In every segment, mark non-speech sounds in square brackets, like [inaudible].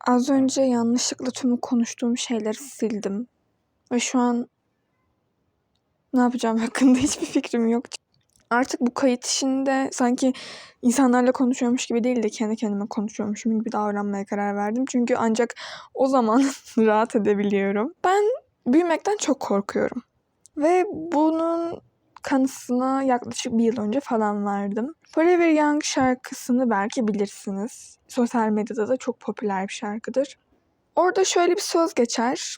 Az önce yanlışlıkla tüm konuştuğum şeyleri sildim. Ve şu an ne yapacağım hakkında [laughs] hiçbir fikrim yok. Artık bu kayıt işinde sanki insanlarla konuşuyormuş gibi değil de kendi kendime konuşuyormuşum gibi davranmaya karar verdim. Çünkü ancak o zaman [laughs] rahat edebiliyorum. Ben büyümekten çok korkuyorum. Ve bunun kanısına yaklaşık bir yıl önce falan vardım. Forever Young şarkısını belki bilirsiniz. Sosyal medyada da çok popüler bir şarkıdır. Orada şöyle bir söz geçer.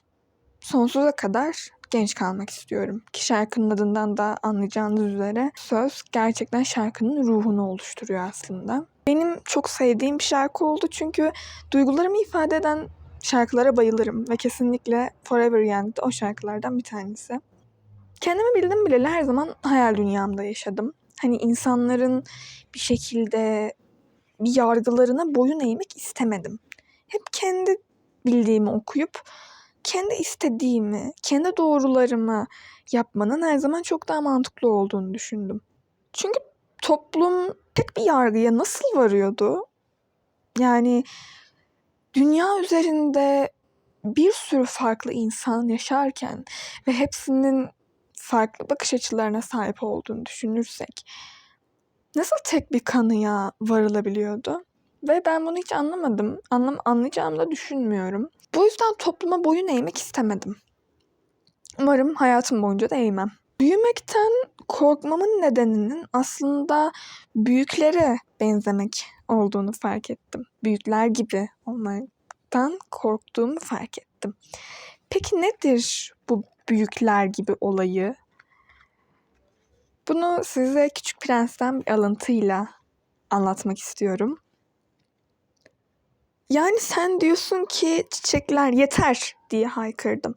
Sonsuza kadar genç kalmak istiyorum. Ki şarkının adından da anlayacağınız üzere söz gerçekten şarkının ruhunu oluşturuyor aslında. Benim çok sevdiğim bir şarkı oldu çünkü duygularımı ifade eden şarkılara bayılırım ve kesinlikle Forever Young da o şarkılardan bir tanesi. Kendimi bildim bileli her zaman hayal dünyamda yaşadım. Hani insanların bir şekilde bir yargılarına boyun eğmek istemedim. Hep kendi bildiğimi okuyup kendi istediğimi, kendi doğrularımı yapmanın her zaman çok daha mantıklı olduğunu düşündüm. Çünkü toplum tek bir yargıya nasıl varıyordu? Yani dünya üzerinde bir sürü farklı insan yaşarken ve hepsinin farklı bakış açılarına sahip olduğunu düşünürsek nasıl tek bir kanıya varılabiliyordu? Ve ben bunu hiç anlamadım. Anlam anlayacağımı da düşünmüyorum. Bu yüzden topluma boyun eğmek istemedim. Umarım hayatım boyunca da eğmem. Büyümekten korkmamın nedeninin aslında büyüklere benzemek olduğunu fark ettim. Büyükler gibi olmaktan korktuğumu fark ettim. Peki nedir bu büyükler gibi olayı? Bunu size Küçük Prens'ten bir alıntıyla anlatmak istiyorum. Yani sen diyorsun ki çiçekler yeter diye haykırdım.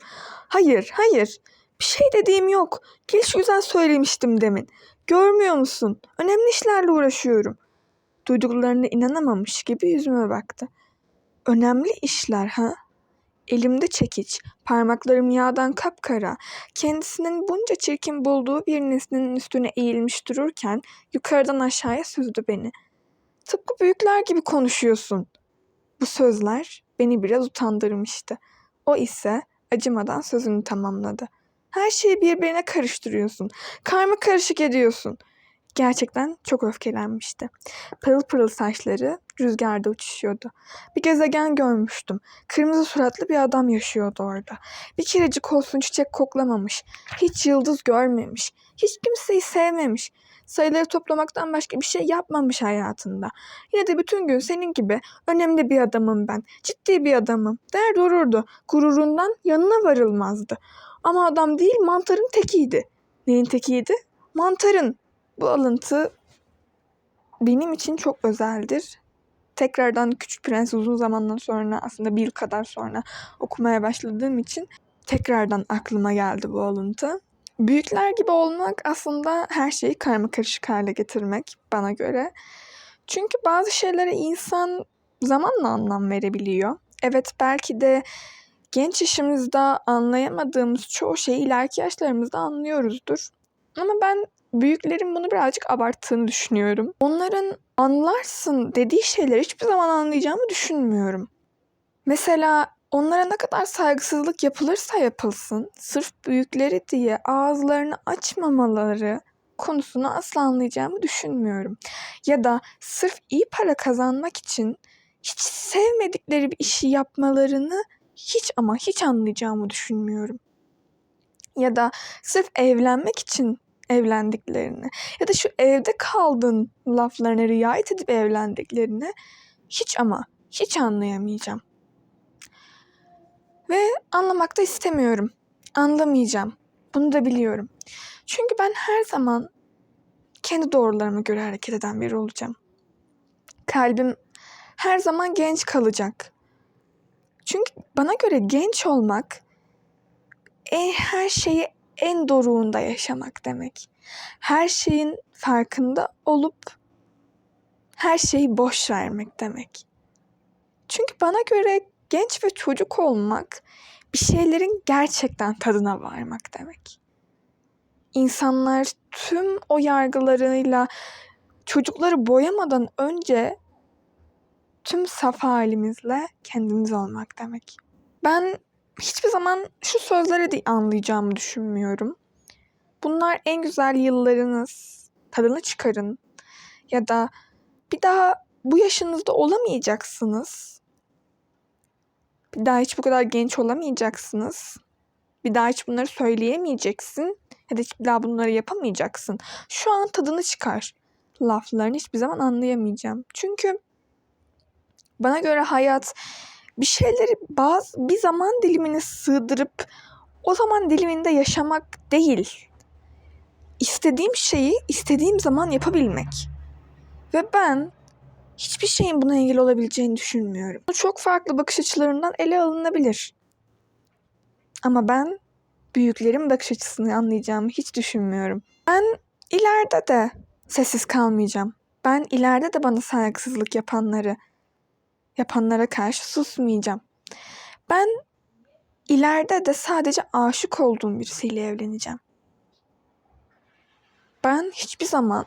Hayır, hayır. Bir şey dediğim yok. Geliş güzel söylemiştim demin. Görmüyor musun? Önemli işlerle uğraşıyorum. Duyduklarına inanamamış gibi yüzüme baktı. Önemli işler ha? Elimde çekiç, parmaklarım yağdan kapkara, kendisinin bunca çirkin bulduğu bir nesnenin üstüne eğilmiş dururken yukarıdan aşağıya süzdü beni. Tıpkı büyükler gibi konuşuyorsun. Bu sözler beni biraz utandırmıştı. O ise acımadan sözünü tamamladı. Her şeyi birbirine karıştırıyorsun. Karma karışık ediyorsun. Gerçekten çok öfkelenmişti. Pırıl pırıl saçları rüzgarda uçuşuyordu. Bir gezegen görmüştüm. Kırmızı suratlı bir adam yaşıyordu orada. Bir kerecik olsun çiçek koklamamış. Hiç yıldız görmemiş. Hiç kimseyi sevmemiş. Sayıları toplamaktan başka bir şey yapmamış hayatında. Yine de bütün gün senin gibi önemli bir adamım ben. Ciddi bir adamım. Der dururdu. Gururundan yanına varılmazdı. Ama adam değil mantarın tekiydi. Neyin tekiydi? Mantarın. Bu alıntı benim için çok özeldir. Tekrardan Küçük Prens uzun zamandan sonra aslında bir yıl kadar sonra okumaya başladığım için tekrardan aklıma geldi bu alıntı. Büyükler gibi olmak aslında her şeyi karma karışık hale getirmek bana göre. Çünkü bazı şeylere insan zamanla anlam verebiliyor. Evet belki de genç yaşımızda anlayamadığımız çoğu şeyi ileriki yaşlarımızda anlıyoruzdur. Ama ben büyüklerin bunu birazcık abarttığını düşünüyorum. Onların anlarsın dediği şeyleri hiçbir zaman anlayacağımı düşünmüyorum. Mesela onlara ne kadar saygısızlık yapılırsa yapılsın, sırf büyükleri diye ağızlarını açmamaları konusunu asla anlayacağımı düşünmüyorum. Ya da sırf iyi para kazanmak için hiç sevmedikleri bir işi yapmalarını hiç ama hiç anlayacağımı düşünmüyorum. Ya da sırf evlenmek için evlendiklerini ya da şu evde kaldın laflarına riayet edip evlendiklerini hiç ama hiç anlayamayacağım. Ve anlamak da istemiyorum. Anlamayacağım. Bunu da biliyorum. Çünkü ben her zaman kendi doğrularıma göre hareket eden biri olacağım. Kalbim her zaman genç kalacak. Çünkü bana göre genç olmak e, her şeyi en doruğunda yaşamak demek. Her şeyin farkında olup her şeyi boş vermek demek. Çünkü bana göre genç ve çocuk olmak bir şeylerin gerçekten tadına varmak demek. İnsanlar tüm o yargılarıyla çocukları boyamadan önce tüm saf halimizle kendimiz olmak demek. Ben hiçbir zaman şu sözleri de anlayacağımı düşünmüyorum. Bunlar en güzel yıllarınız. Tadını çıkarın. Ya da bir daha bu yaşınızda olamayacaksınız. Bir daha hiç bu kadar genç olamayacaksınız. Bir daha hiç bunları söyleyemeyeceksin. Ya da hiç bir daha bunları yapamayacaksın. Şu an tadını çıkar. Laflarını hiçbir zaman anlayamayacağım. Çünkü bana göre hayat bir şeyleri bazı bir zaman dilimine sığdırıp o zaman diliminde yaşamak değil. İstediğim şeyi istediğim zaman yapabilmek. Ve ben hiçbir şeyin buna engel olabileceğini düşünmüyorum. Bu çok farklı bakış açılarından ele alınabilir. Ama ben büyüklerin bakış açısını anlayacağımı hiç düşünmüyorum. Ben ileride de sessiz kalmayacağım. Ben ileride de bana saygısızlık yapanları yapanlara karşı susmayacağım. Ben ileride de sadece aşık olduğum birisiyle evleneceğim. Ben hiçbir zaman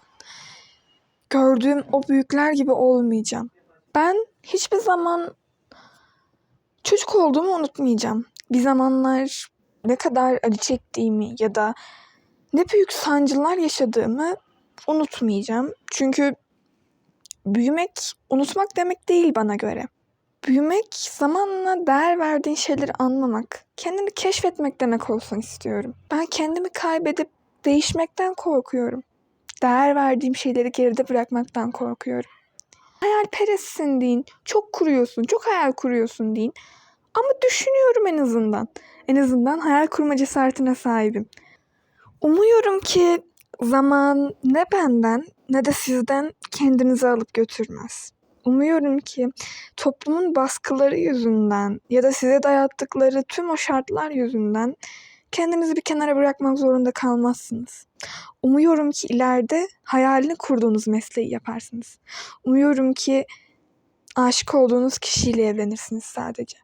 gördüğüm o büyükler gibi olmayacağım. Ben hiçbir zaman çocuk olduğumu unutmayacağım. Bir zamanlar ne kadar acı çektiğimi ya da ne büyük sancılar yaşadığımı unutmayacağım. Çünkü büyümek unutmak demek değil bana göre. Büyümek zamanla değer verdiğin şeyleri anlamak, kendini keşfetmek demek olsun istiyorum. Ben kendimi kaybedip değişmekten korkuyorum. Değer verdiğim şeyleri geride bırakmaktan korkuyorum. Hayalperestsin deyin, çok kuruyorsun, çok hayal kuruyorsun deyin. Ama düşünüyorum en azından. En azından hayal kurma cesaretine sahibim. Umuyorum ki zaman ne benden ne de sizden kendinizi alıp götürmez. Umuyorum ki toplumun baskıları yüzünden ya da size dayattıkları tüm o şartlar yüzünden kendinizi bir kenara bırakmak zorunda kalmazsınız. Umuyorum ki ileride hayalini kurduğunuz mesleği yaparsınız. Umuyorum ki aşık olduğunuz kişiyle evlenirsiniz sadece.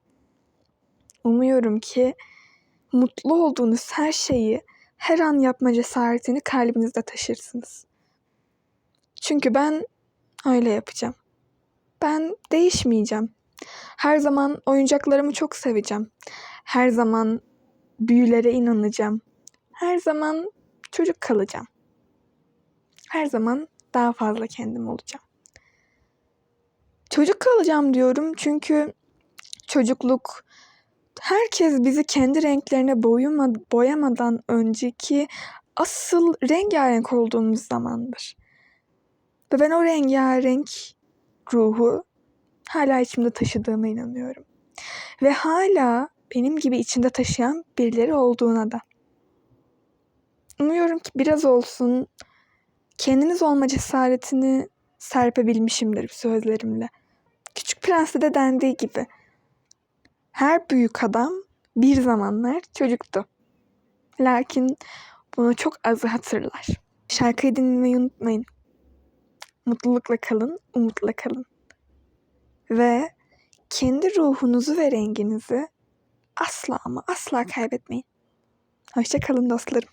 Umuyorum ki mutlu olduğunuz her şeyi her an yapma cesaretini kalbinizde taşırsınız. Çünkü ben öyle yapacağım. Ben değişmeyeceğim. Her zaman oyuncaklarımı çok seveceğim. Her zaman büyülere inanacağım. Her zaman çocuk kalacağım. Her zaman daha fazla kendim olacağım. Çocuk kalacağım diyorum çünkü çocukluk herkes bizi kendi renklerine boyama, boyamadan önceki asıl rengarenk olduğumuz zamandır. Ve ben o rengarenk ruhu hala içimde taşıdığıma inanıyorum. Ve hala benim gibi içinde taşıyan birileri olduğuna da. Umuyorum ki biraz olsun kendiniz olma cesaretini serpebilmişimdir sözlerimle. Küçük Prens'te de dendiği gibi her büyük adam bir zamanlar çocuktu. Lakin bunu çok azı hatırlar. Şarkıyı dinlemeyi unutmayın. Mutlulukla kalın, umutla kalın. Ve kendi ruhunuzu ve renginizi asla ama asla kaybetmeyin. Hoşça kalın dostlarım.